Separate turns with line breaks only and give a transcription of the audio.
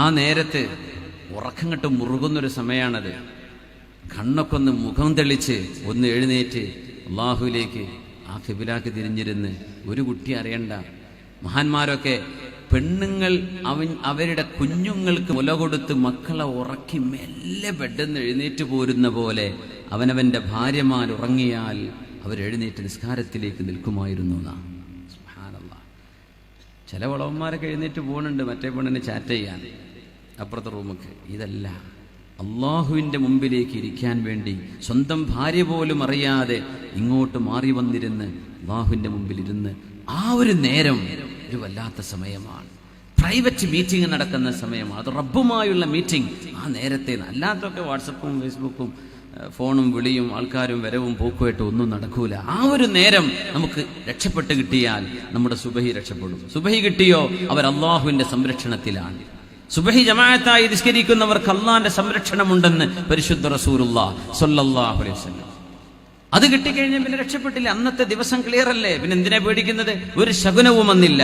ആ നേരത്ത് ഉറക്കം കെട്ട് മുറുകുന്നൊരു സമയമാണത് കണ്ണൊക്കെ ഒന്ന് മുഖം തെളിച്ച് ഒന്ന് എഴുന്നേറ്റ് അള്ളാഹുവിലേക്ക് ആ കിബിലാക്ക് തിരിഞ്ഞിരുന്ന് ഒരു കുട്ടി അറിയണ്ട. മഹാന്മാരൊക്കെ പെണ്ണുങ്ങൾ അവൻ അവരുടെ കുഞ്ഞുങ്ങൾക്ക് മുല കൊടുത്ത് മക്കളെ ഉറക്കി മെല്ലെ ബെഡെന്ന് എഴുന്നേറ്റ് പോരുന്ന പോലെ അവനവന്റെ ഭാര്യമാർ ഉറങ്ങിയാൽ അവരെഴുന്നേറ്റ് നിസ്കാരത്തിലേക്ക് നിൽക്കുമായിരുന്നു എന്നാണ്. ചില വളവന്മാരൊക്കെ എഴുന്നേറ്റ് പോകുന്നുണ്ട് മറ്റേ പെണ്ണിനെ ചാറ്റ് ചെയ്യാൻ. അപ്പുറത്തെ റൂമൊക്കെ. ഇതല്ല. അള്ളാഹുവിന്റെ മുമ്പിലേക്ക് ഇരിക്കാൻ വേണ്ടി സ്വന്തം ഭാര്യ പോലും അറിയാതെ ഇങ്ങോട്ട് മാറി വന്നിരുന്ന് അള്ളാഹുവിന്റെ മുമ്പിൽ ഇരുന്ന് ആ ഒരു നേരം ഒരു വല്ലാത്ത സമയമാണ്. പ്രൈവറ്റ് മീറ്റിംഗ് നടക്കുന്ന സമയമാണ്. അത് റബ്ബുമായുള്ള മീറ്റിംഗ്. ആ നേരത്തെ അല്ലാത്തൊക്കെ വാട്സപ്പും ഫേസ്ബുക്കും ഫോണും വിളിയും ആൾക്കാരും വരവും പോക്കുമായിട്ട് ഒന്നും നടക്കൂല. ആ ഒരു നേരം നമുക്ക് രക്ഷപ്പെട്ട് കിട്ടിയാൽ നമ്മുടെ സുബഹി രക്ഷപ്പെടും. സുബഹി കിട്ടിയോ? അവർ അള്ളാഹുവിന്റെ സംരക്ഷണത്തിലാണ്. സുബഹി ജമാഅത്തായി നിസ്കരിക്കുന്നവർക്ക് അള്ളാന്റെ സംരക്ഷണമുണ്ടെന്ന് പരിശുദ്ധ റസൂലുള്ള സല്ലല്ലാഹു അലൈഹി വസല്ലം. അത് കിട്ടിക്കഴിഞ്ഞാൽ പിന്നെ രക്ഷപ്പെട്ടില്ല. അന്നത്തെ ദിവസം ക്ലിയർ അല്ലേ? പിന്നെ എന്തിനാ പേടിക്കുന്നത്? ഒരു ശകുനവും വന്നില്ല.